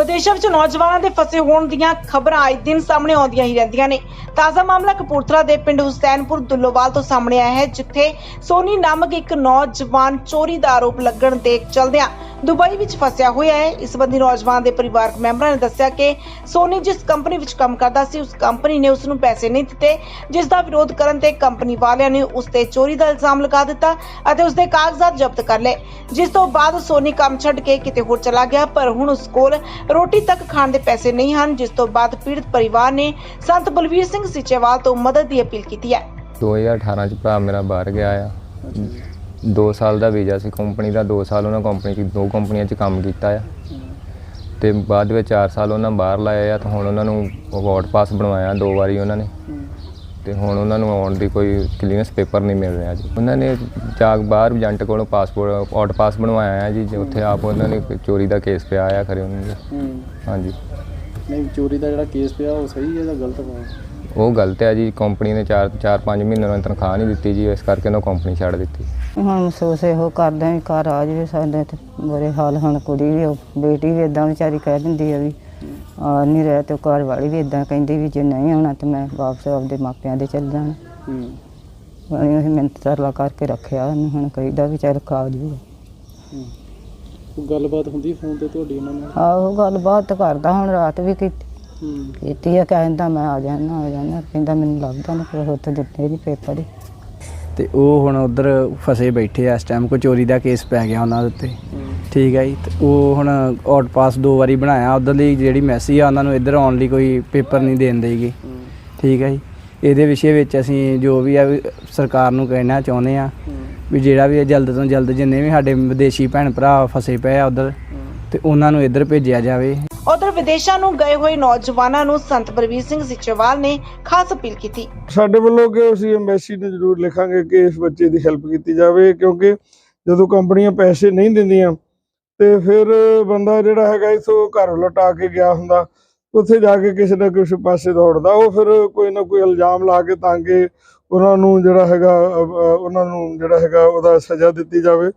ਵਿਦੇਸ਼ਾਂ ਵਿੱਚ ਨੌਜਵਾਨਾਂ ਦੇ ਫਸੇ ਹੋਣ ਦੀਆਂ ਖਬਰਾਂ ਆਏ ਦਿਨ ਸਾਹਮਣੇ ਆਉਂਦੀਆਂ ਹੀ ਰਹਿੰਦੀਆਂ ਨੇ। ਤਾਜ਼ਾ ਮਾਮਲਾ ਕਪੂਰਥਲਾ ਦੇ ਪਿੰਡ ਹੁਸੈਨਪੁਰ ਦੁੱਲੋਵਾਲ ਤੋਂ ਸਾਹਮਣੇ ਆਇਆ ਹੈ, ਜਿੱਥੇ ਸੋਨੀ ਨਾਮਕ ਇੱਕ ਨੌਜਵਾਨ ਚੋਰੀ ਦਾ ਆਰੋਪ ਲੱਗਣ ਦੇ ਚਲਦਿਆਂ ਦੁਬਈ ਵਿੱਚ ਫਸਿਆ ਹੋਇਆ ਹੈ। ਇਸ ਸੰਬੰਧੀ ਨੌਜਵਾਨ ਦੇ ਪਰਿਵਾਰਕ ਮੈਂਬਰਾਂ ਨੇ ਦੱਸਿਆ ਕਿ ਸੋਨੀ ਜਿਸ ਕੰਪਨੀ ਵਿੱਚ ਕੰਮ ਕਰਦਾ ਸੀ, ਉਸ ਕੰਪਨੀ ਨੇ ਉਸ ਨੂੰ ਪੈਸੇ ਨਹੀਂ ਦਿੱਤੇ। ਜਿਸ ਦਾ ਵਿਰੋਧ ਕਰਨ ਤੇ ਕੰਪਨੀ ਵਾਲਿਆਂ ਨੇ ਉਸ ਤੇ ਚੋਰੀ ਦਾ ਇਲਜ਼ਾਮ ਲਗਾ ਦਿੱਤਾ ਅਤੇ ਉਸ ਦੇ ਕਾਗਜ਼ਾਤ ਜ਼ਬਤ ਕਰ ਲਏ। ਜਿਸ ਤੋਂ ਬਾਅਦ ਸੋਨੀ ਕੰਮ ਛੱਡ ਕੇ ਕਿਤੇ ਹੋਰ ਚਲਾ ਗਿਆ, ਪਰ ਹੁਣ ਉਸ ਕੋਲ ਰੋਟੀ ਤੱਕ ਖਾਣ ਦੇ ਪੈਸੇ ਨਹੀਂ ਹਨ, ਜਿਸ ਤੋਂ ਬਾਅਦ ਪੀੜਤ ਪਰਿਵਾਰ ਨੇ ਸੰਤ ਬਲਵੀਰ ਸਿੰਘ ਸਿਚੇਵਾਲ ਤੋਂ ਮਦਦ ਦੀ ਅਪੀਲ ਕੀਤੀ ਹੈ। 2018 ਚ ਭਰਾ ਮੇਰਾ ਬਾਹਰ ਗਿਆ ਆ। 2 ਸਾਲ ਦਾ ਵੀਜ਼ਾ ਸੀ ਕੰਪਨੀ ਦਾ 2 ਸਾਲ ਉਹਨਾਂ ਕੰਪਨੀ ਚ ਦੋ ਕੰਪਨੀਆਂ ਚ ਕੰਮ ਕੀਤਾ ਆ। ਤੇ ਬਾਅਦ ਵਿੱਚ 4 ਸਾਲ ਉਹਨਾਂ ਬਾਹਰ ਲਾਏ ਆ ਤਾਂ ਹੁਣ ਉਹਨਾਂ ਨੂੰ ਅਵਾਰਡ ਪਾਸ ਬਣਵਾਇਆ ਦੋ ਵਾਰੀ ਉਹਨਾਂ ਨੇ। ਤੇ ਹੁਣ ਉਹਨਾਂ ਨੂੰ ਆਉਣ ਦੀ ਕੋਈ ਕਲੀਅਰੈਂਸ ਪੇਪਰ ਨਹੀਂ ਮਿਲ ਰਿਹਾ ਜੀ। ਉਹਨਾਂ ਨੇ ਜਾਗ ਬਾਹਰ ਏਜੰਟ ਕੋਲੋਂ ਪਾਸਪੋਰਟ ਆਊਟ ਪਾਸ ਬਣਵਾਇਆ ਹੈ ਜੀ ਜੇ ਉੱਥੇ ਆਪ ਉਹਨਾਂ ਨੇ ਚੋਰੀ ਦਾ ਕੇਸ ਪਿਆ ਆ ਖਰੇ ਉਹਨਾਂ ਦੇ। ਹੂੰ। ਹਾਂਜੀ। ਨਹੀਂ ਚੋਰੀ ਦਾ ਜਿਹੜਾ ਕੇਸ ਪਿਆ ਉਹ ਸਹੀ ਹੈ ਜਾਂ ਗਲਤ ਪਿਆ ਉਹ ਗਲਤ ਹੈ ਜੀ ਕੰਪਨੀ ਨੇ 4 4 5 ਮਹੀਨੇ ਉਹਨਾਂ ਨੂੰ ਤਨਖਾਹ ਨਹੀਂ ਦਿੱਤੀ ਜੀ ਇਸ ਕਰਕੇ ਉਹਨਾਂ ਕੰਪਨੀ ਛੱਡ ਦਿੱਤੀ। ਹੁਣ ਮਹਿਸੂਸ ਇਹੋ ਕਰਦੇ ਹਾਂ ਵੀ ਘਰ ਆ ਜਾਵੇ ਸਾਡੇ ਤੇ ਬੁਰੇ ਹਾਲ ਹੁਣ ਕੁੜੀ ਵੀ ਉਹ ਬੇਟੀ ਵੀ ਇਦਾਂ ਵਿਚਾਰੀ ਕਹਿ ਦਿੰਦੀ ਆ ਵੀ ਆ ਨਹੀਂ ਰਿਹਾ ਤੇ ਘਰ ਵਾਲੀ ਵੀ ਇਦਾਂ ਕਹਿੰਦੀ ਵੀ ਜੇ ਨਹੀਂ ਆਉਣਾ ਤੇ ਮੈਂ ਵਾਪਸ ਆਪਦੇ ਮਾਪਿਆਂ ਦੇ ਚੱਲ ਜਾਣਾ। ਹੂੰ। ਅਸੀਂ ਅਸੀਂ ਮਿਹਨਤ ਤਰਲਾ ਕਰਕੇ ਰੱਖਿਆ ਉਹਨੂੰ ਹੁਣ ਕਹੀਦਾ ਵੀ ਚੱਲ ਖਾ ਜੂਗਾ ਹੂੰ। ਗੱਲਬਾਤ ਹੁੰਦੀ ਫੋਨ ਤੇ ਤੁਹਾਡੀ ਉਹਨਾਂ ਨਾਲ? ਆਹੋ ਗੱਲਬਾਤ ਕਰਦਾ ਹੁਣ ਰਾਤ ਵੀ ਕੀਤੀ। ਕੀਤੀ ਆ ਕਹਿੰਦਾ ਮੈਂ ਆ ਜਾਣਾ ਆ ਜਾਣਾ ਕਹਿੰਦਾ ਮੈਨੂੰ ਲੱਭਦਾ ਨਹੀਂ ਫਿਰ ਉੱਥੇ ਦਿੱਤੇ ਨਹੀਂ ਪੇਪਰ ਹੀ। ਤੇ ਉਹ ਹੁਣ ਉਧਰ ਫਸੇ ਬੈਠੇ ਆ, ਇਸ ਟਾਈਮ ਕੋ ਚੋਰੀ ਦਾ ਕੇਸ ਪੈ ਗਿਆ ਉਹਨਾਂ ਦੇ ਉੱਤੇ। ਠੀਕ ਹੈ ਜੀ, ਤੇ ਉਹ ਹੁਣ ਆਊਟ ਪਾਸ ਦੋ ਵਾਰੀ ਬਣਾਇਆ ਉਧਰ ਲਈ ਜਿਹੜੀ ਮੈਸੀ ਆ, ਉਹਨਾਂ ਨੂੰ ਇੱਧਰ ਆਉਣ ਲਈ ਕੋਈ ਪੇਪਰ ਨਹੀਂ ਦੇਣ ਦੇਗੀ। ਠੀਕ ਹੈ ਜੀ, ਇਹਦੇ ਵਿਸ਼ੇ ਵਿੱਚ ਅਸੀਂ ਜੋ ਵੀ ਆ ਵੀ ਸਰਕਾਰ ਨੂੰ ਕਹਿਣਾ ਚਾਹੁੰਦੇ ਆ, ਵੀ ਜਿਹੜਾ ਵੀ ਇਹ ਜਲਦ ਤੋਂ ਜਲਦ ਜਿੰਨੇ ਵੀ ਸਾਡੇ ਵਿਦੇਸ਼ੀ ਭੈਣ ਭਰਾ ਫਸੇ ਪਏ ਆ ਉਧਰ, ਤੇ ਉਹਨਾਂ ਨੂੰ ਇੱਧਰ ਭੇਜਿਆ ਜਾਵੇ। ਉਧਰ ਵਿਦੇਸ਼ਾਂ ਨੂੰ ਗਏ ਹੋਏ ਨੌਜਵਾਨਾਂ ਨੂੰ ਸੰਤ ਬਲਵੀਰ ਸਿੰਘ ਸਿਚੇਵਾਲ ਨੇ ਖਾਸ ਅਪੀਲ ਕੀਤੀ। ਸਾਡੇ ਵੱਲੋਂ ਕਿ ਅਸੀਂ ਐਮਬੈਸੀ ਨੂੰ ਜ਼ਰੂਰ ਲਿਖਾਂਗੇ ਕਿ ਇਸ ਬੱਚੇ ਦੀ ਹੈਲਪ ਕੀਤੀ ਜਾਵੇ, ਕਿਉਂਕਿ ਜਦੋਂ ਕੰਪਨੀਆਂ ਪੈਸੇ ਨਹੀਂ ਦਿੰਦੀਆਂ ਤੇ ਫਿਰ ਬੰਦਾ ਜਿਹੜਾ ਹੈਗਾ ਇਥੋਂ ਘਰ ਲਟਾ ਕੇ ਗਿਆ ਹੁੰਦਾ। ਉੱਥੇ ਜਾ ਕੇ ਕਿਸੇ ਨਾ ਕਿਸੇ ਪਾਸੇ ਦੌੜਦਾ। ਉਹ ਫਿਰ ਕੋਈ ਨਾ ਕੋਈ ਇਲਜ਼ਾਮ ਲਾ ਕੇ ਤਾਂ ਕਿ ਉਹਨਾਂ ਨੂੰ ਜਿਹੜਾ ਹੈਗਾ ਉਹਨਾਂ ਨੂੰ ਜਿਹੜਾ ਹੈਗਾ ਉਹਦਾ ਸਜ਼ਾ ਦਿੱਤੀ ਜਾਵੇ।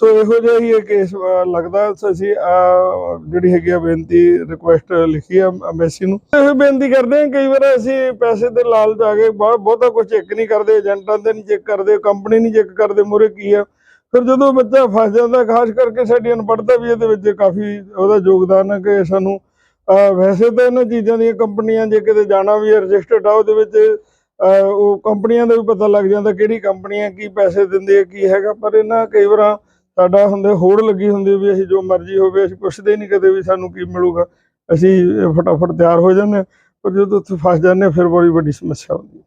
ਸੋ ਇਹੋ ਜਿਹਾ ਹੀ ਇਹ ਕੇਸ ਲੱਗਦਾ। ਅਸੀਂ ਜਿਹੜੀ ਹੈਗੀ ਆ ਬੇਨਤੀ ਰਿਕੁਐਸਟ ਲਿਖੀ ਆ ਐਮਬੈਸੀ ਨੂੰ। ਇਹ ਬੇਨਤੀ ਕਰਦੇ ਹਾਂ, ਕਈ ਵਾਰ ਅਸੀਂ ਪੈਸੇ ਦੇ ਲਾਲਚ ਆ ਕੇ ਬਹੁਤ ਬਹੁਤਾ ਕੁਝ ਚੈੱਕ ਨਹੀਂ ਕਰਦੇ, ਏਜੰਟਾਂ ਦੇ ਨਹੀਂ ਚੈੱਕ ਕਰਦੇ, ਕੰਪਨੀ ਨਹੀਂ ਚੈੱਕ ਕਰਦੇ, ਮੂਹਰੇ ਕੀ ਆ। ਫਿਰ ਜਦੋਂ ਬੱਚਾ ਫਸ ਜਾਂਦਾ, ਖਾਸ ਕਰਕੇ ਸਾਡੀ ਅਨਪੜ੍ਹਤਾ ਵੀ ਇਹਦੇ ਵਿੱਚ ਕਾਫੀ ਉਹਦਾ ਯੋਗਦਾਨ ਹੈ ਕਿ ਸਾਨੂੰ ਵੈਸੇ ਤਾਂ ਇਹਨਾਂ ਚੀਜ਼ਾਂ ਦੀਆਂ ਕੰਪਨੀਆਂ ਜੇ ਕਿਤੇ ਜਾਣਾ ਵੀ ਹੈ ਰਜਿਸਟਰਡ ਆ, ਉਹਦੇ ਵਿੱਚ ਉਹ ਕੰਪਨੀਆਂ ਦਾ ਵੀ ਪਤਾ ਲੱਗ ਜਾਂਦਾ ਕਿਹੜੀ ਕੰਪਨੀ ਹੈ ਕੀ ਪੈਸੇ ਦਿੰਦੀ ਹੈ ਕੀ ਹੈਗਾ, ਪਰ ਇਹਨਾਂ ਕਈ ਵਾਰਾਂ ਸਾਡਾ ਹੁੰਦੇ ਹੋੜ ਲੱਗੀ ਹੁੰਦੀ ਵੀ ਅਸੀਂ ਜੋ ਮਰਜ਼ੀ ਹੋਵੇ, ਅਸੀਂ ਪੁੱਛਦੇ ਨਹੀਂ ਕਦੇ ਵੀ ਸਾਨੂੰ ਕੀ ਮਿਲੂਗਾ। ਅਸੀਂ ਫਟਾਫਟ ਤਿਆਰ ਹੋ ਜਾਂਦੇ ਹਾਂ ਪਰ ਜਦੋਂ ਉੱਥੇ ਫਸ ਜਾਂਦੇ ਹਾਂ ਫਿਰ ਬੜੀ ਵੱਡੀ ਸਮੱਸਿਆ ਹੁੰਦੀ